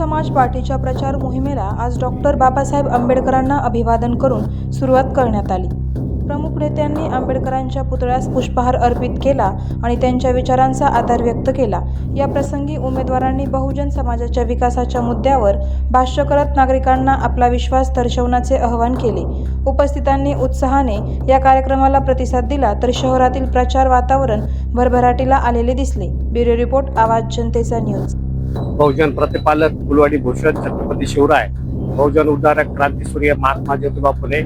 समाज पार्टीच्या प्रचार मोहिमेला आज डॉक्टर बाबासाहेब आंबेडकरांना अभिवादन करून सुरुवात करण्यात आली. प्रमुख नेत्यांनी आंबेडकरांच्या पुतळ्यास पुष्पहार अर्पित केला आणि त्यांच्या विचारांचा आधार व्यक्त केला. या प्रसंगी उमेदवारांनी बहुजन समाजाच्या विकासाच्या मुद्द्यावर भाष्य करत नागरिकांना आपला विश्वास दर्शवण्याचे आवाहन केले. उपस्थितांनी उत्साहाने या कार्यक्रमाला प्रतिसाद दिला तर शहरातील प्रचार वातावरण भरभराटीला आलेले दिसले. ब्युरो रिपोर्ट आवाज जनतेचा न्यूज. बहुजन प्रतिपालक फुलवाडी भूषण छत्रपती शिवराय बहुजन उद्धारक क्रांतीसूर्य महात्मा ज्योतिबा फुले.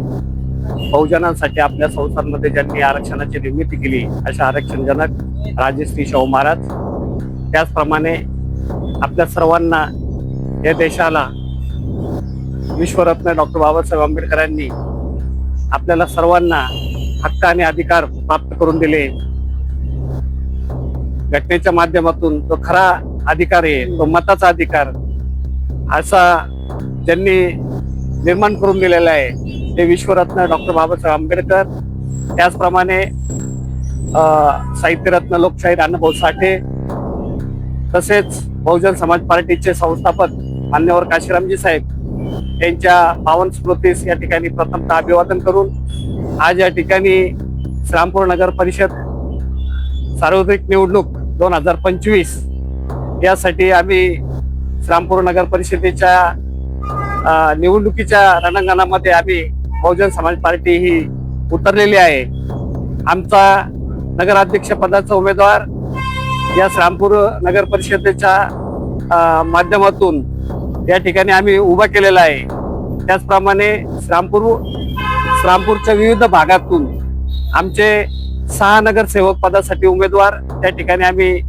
बहुजनांसाठी आपल्या संसारमध्ये ज्यांनी आरक्षणाची निर्मिती केली अशा आरक्षणजनक राजेश्री राजश्री शाहू महाराज. त्याचप्रमाणे आपल्या सर्वांना या देशाला विश्वरत्न डॉक्टर बाबासाहेब आंबेडकरांनी आपल्याला सर्वांना हक्क आणि अधिकार प्राप्त करून दिले. घटनेच्या माध्यमातून तो खरा अधिकार आहे तो मताचा अधिकार. असा ज्यांनी निर्माण करून दिलेला आहे. ते विश्वरत्न डॉक्टर बाबासाहेब आंबेडकर त्याचप्रमाणे साहित्यरत्न लोकशाहीर अण्णाभाऊ साठे तसेच बहुजन समाज पार्टीचे संस्थापक मान्यवर काशीरामजी साहेब यांच्या पावन स्मृतीस या ठिकाणी प्रथमतः अभिवादन करून आज या ठिकाणी श्रामपूर नगर परिषद सार्वत्रिक निवडणूक दोन हजार पंचवीस यासाठी आम्ही श्रामपूर नगर परिषदेच्या निवडणुकीच्या रणांगणामध्ये आम्ही बहुजन समाज पार्टी ही उतरलेली आहे. आमचा नगराध्यक्ष पदाचा उमेदवार या श्रामपूर नगर परिषदेच्या माध्यमातून या ठिकाणी आम्ही उभा केलेला आहे. त्याचप्रमाणे श्रामपूर श्रामपूरच्या विविध भागातून आमचे सहा नगरसेवक पदासाठी उमेदवार त्या ठिकाणी आम्ही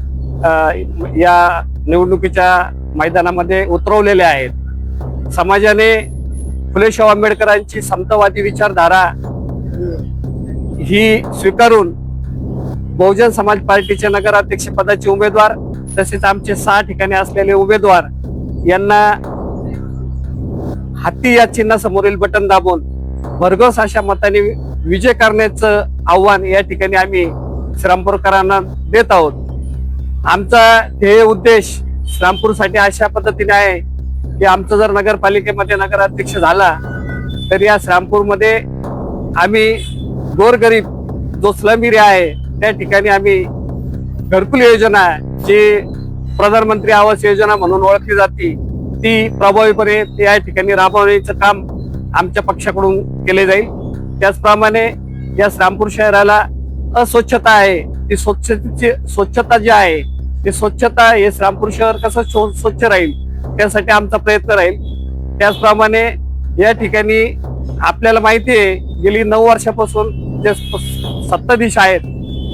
या निवडणुकीच्या मैदानामध्ये उतरवलेले आहेत. समाजाने फुले शाहू आंबेडकरांची समतावादी विचारधारा ही स्वीकारून बहुजन समाज पार्टीचे नगराध्यक्ष पदाचे उमेदवार तसेच आमचे सहा ठिकाणी असलेले उमेदवार यांना हत्ती या चिन्हासमोरील बटन दाबून भरघोस अशा मताने विजय करण्याचं आव्हान या ठिकाणी आम्ही श्रामपूरकरांना देत आहोत. आमचा ध्येय उद्देश श्रामपूरसाठी अशा पद्धतीने आहे की आमचं जर नगरपालिकेमध्ये नगराध्यक्ष झाला तर या श्रामपूरमध्ये आम्ही गोरगरीब जो स्लम एरिया आहे त्या ठिकाणी आम्ही घरकुल योजना जी प्रधानमंत्री आवास योजना म्हणून ओळखली जाते ती प्रभावीपणे या ठिकाणी राबवण्याचं काम आमच्या पक्षाकडून केले जाईल. त्याचप्रमाणे या श्रामपूर शहराला अस्वच्छता आहे ती स्वच्छतेची स्वच्छता जी आहे ते स्वच्छता हे श्रामपूर शहर कसं स्वच्छ राहील त्यासाठी आमचा प्रयत्न राहील. त्याचप्रमाणे या ठिकाणी आपल्याला माहिती आहे गेली नऊ वर्षापासून जे सत्ताधीश आहेत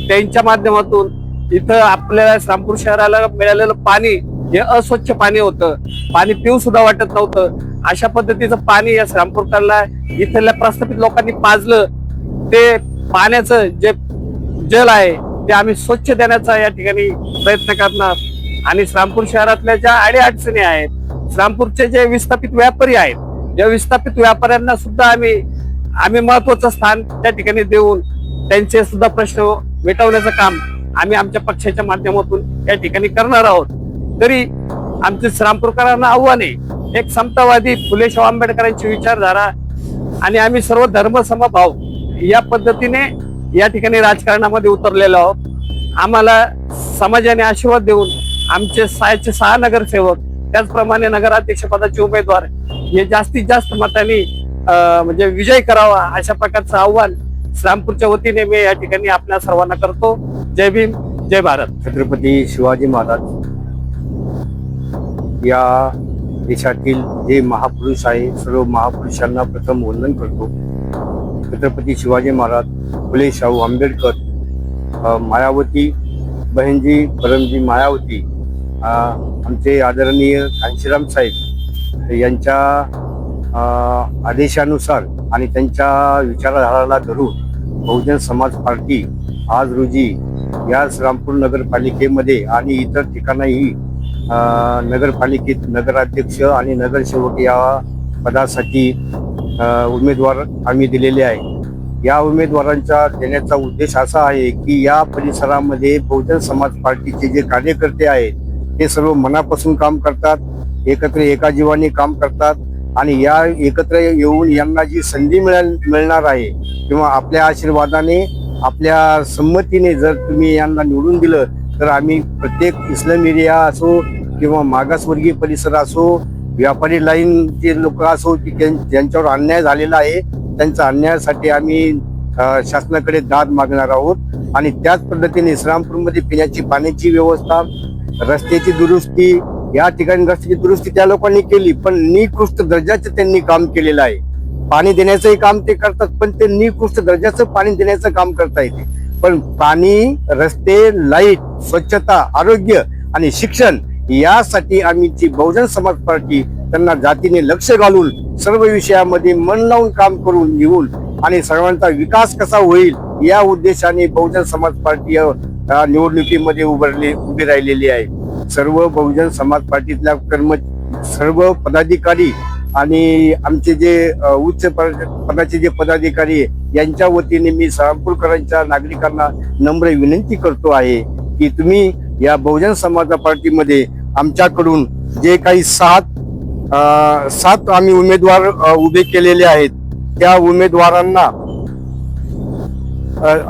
त्यांच्या माध्यमातून इथं आपल्याला श्रामपूर शहराला मिळालेलं पाणी हे अस्वच्छ पाणी होतं. पाणी पिऊ सुद्धा वाटत नव्हतं. अशा पद्धतीचं पाणी या श्रामपूरकरला इथल्या प्रस्थापित लोकांनी पाजलं. ते पाण्याचं जे जल आहे ते आम्ही स्वच्छ देण्याचा या ठिकाणी प्रयत्न करणार. आणि श्रामपूर शहरातल्या ज्या अडीअडचणी आहेत श्रामपूरचे जे विस्थापित व्यापारी आहेत या विस्थापित व्यापाऱ्यांना सुद्धा आम्ही आम्ही महत्वाचं स्थान त्या ठिकाणी देऊन त्यांचे सुद्धा प्रश्न मिटवण्याचं काम आम्ही आमच्या पक्षाच्या माध्यमातून या ठिकाणी करणार आहोत. तरी आमचे श्रामपूरकरांना आव्हान आहे एक समतावादी फुले शाहू आंबेडकरांची विचारधारा आणि आम्ही सर्व धर्म समभाव या पद्धतीने या ठिकाणी राजकारणामध्ये उतरलेलो आहोत. आम्हाला समाजाने आशीर्वाद देऊन आमचे सायचे सहा नगरसेवक त्याचप्रमाणे नगराध्यक्ष पदाचे उमेदवार हे जास्तीत जास्त मतांनी अं, म्हणजे विजय करावा अशा प्रकारचं आव्हान श्रामपूरच्या वतीने मी या ठिकाणी आपल्या सर्वांना करतो. जय भीम जय भारत. छत्रपती शिवाजी महाराज या देशातील जे महापुरुष आहे सर्व महापुरुषांना प्रथम वंदन करतो. छत्रपती शिवाजी महाराज फुले शाहू आंबेडकर मायावती बहिणजी परमजी मायावती आमचे आदरणीय कांशीराम साहेब यांच्या आदेशानुसार आणि त्यांच्या विचारधाराला धरून बहुजन समाज पार्टी आज रोजी या रामपूर नगरपालिकेमध्ये आणि इतर ठिकाणीही नगरपालिकेत नगराध्यक्ष आणि नगरसेवक या पदासाठी उमेदवार आम्ही दिलेले आहे. या उमेदवारांचा देण्याचा उद्देश असा आहे की या परिसरामध्ये बहुजन समाज पार्टीचे जे कार्यकर्ते आहेत ते सर्व मनापासून काम करतात एकत्र एका जीवाने काम करतात आणि या एकत्र येऊन यांना जी संधी मिळाल मिळणार आहे किंवा आपल्या आशीर्वादाने आपल्या संमतीने जर तुम्ही यांना निवडून दिलं तर आम्ही प्रत्येक इस्लाम एरिया असो किंवा मागासवर्गीय परिसर असो व्यापारी लाईनचे लोक असो की ज्यांच्यावर अन्याय झालेला आहे त्यांच्या अन्यायासाठी आम्ही शासनाकडे दाद मागणार आहोत. आणि त्याच पद्धतीने इस्लामपूरमध्ये पिण्याची पाण्याची व्यवस्था रस्त्याची दुरुस्ती या ठिकाणी रस्त्याची दुरुस्ती त्या लोकांनी केली पण निकृष्ट दर्जाचं त्यांनी काम केलेलं आहे. पाणी देण्याचंही काम ते करतात पण ते निकृष्ट दर्जाचं पाणी देण्याचं काम करता येते पण पाणी रस्ते लाइट स्वच्छता आरोग्य आणि शिक्षण यासाठी आम्ही जी बहुजन समाज पार्टी त्यांना जातीने लक्ष घालून सर्व विषयामध्ये मन लावून काम करून घेऊन आणि सर्वांचा विकास कसा होईल या उद्देशाने बहुजन समाज पार्टी निवडणुकीमध्ये उभारली उभी राहिलेली आहे. सर्व बहुजन समाज पार्टीतल्या कर्म सर्व पदाधिकारी आणि आमचे जे उच्च पदाचे जे पदाधिकारी यांच्या वतीने मी सहापूरकरांच्या नागरिकांना नम्र विनंती करतो आहे की तुम्ही या बहुजन समाज पार्टीमध्ये आमच्याकडून जे काही सात सात आम्ही उमेदवार उभे केलेले आहेत त्या उमेदवारांना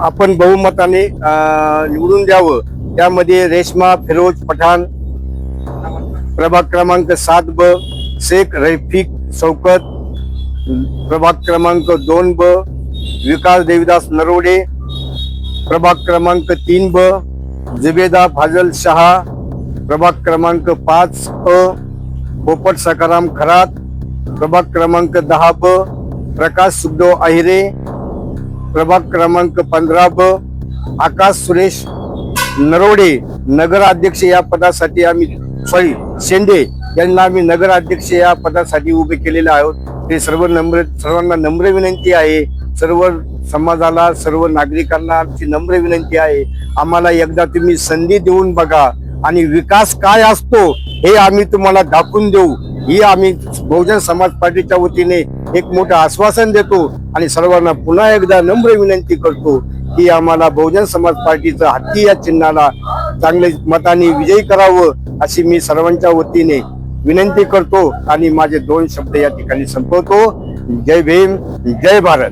आपण बहुमताने निवडून द्यावं. त्यामध्ये रेश्मा फिरोज पठाण प्रभाग क्रमांक सात ब शेख रफिक शौकत प्रभाग क्रमांक दोन ब विकास देविदास नरोडे प्रभाग क्रमांक तीन ब जुबेदा फाजल शहा प्रभाग क्रमांक पाच अ पोपट सकाराम खरात. प्रभाग क्रमांक दहा ब प्रकाश सुखदेव अहिरे प्रभाग क्रमांक पंधरा ब आकाश सुरेश नरोडे नगराध्यक्ष या पदासाठी आम्ही सॉरी शेंडे यांना आम्ही नगराध्यक्ष या पदासाठी उभे केलेले आहोत. ते सर्व नम्र सर्वांना नम्र विनंती आहे. सर्व समाजाला सर्व नागरिकांना आमची नम्र विनंती आहे. आम्हाला एकदा तुम्ही संधी देऊन बघा. आणि विकास काय असतो हे आम्ही तुम्हाला दाखवून देऊ. ही आम्ही बहुजन समाज पार्टीच्या वतीने एक मोठं आश्वासन देतो आणि सर्वांना पुन्हा एकदा नम्र विनंती करतो की आम्हाला बहुजन समाज पार्टीचं हत्ती या चिन्हाला चांगले मताने विजयी करावं अशी मी सर्वांच्या वतीने विनंती करतो आणि माझे दोन शब्द या ठिकाणी संपवतो. जय भीम जय भारत.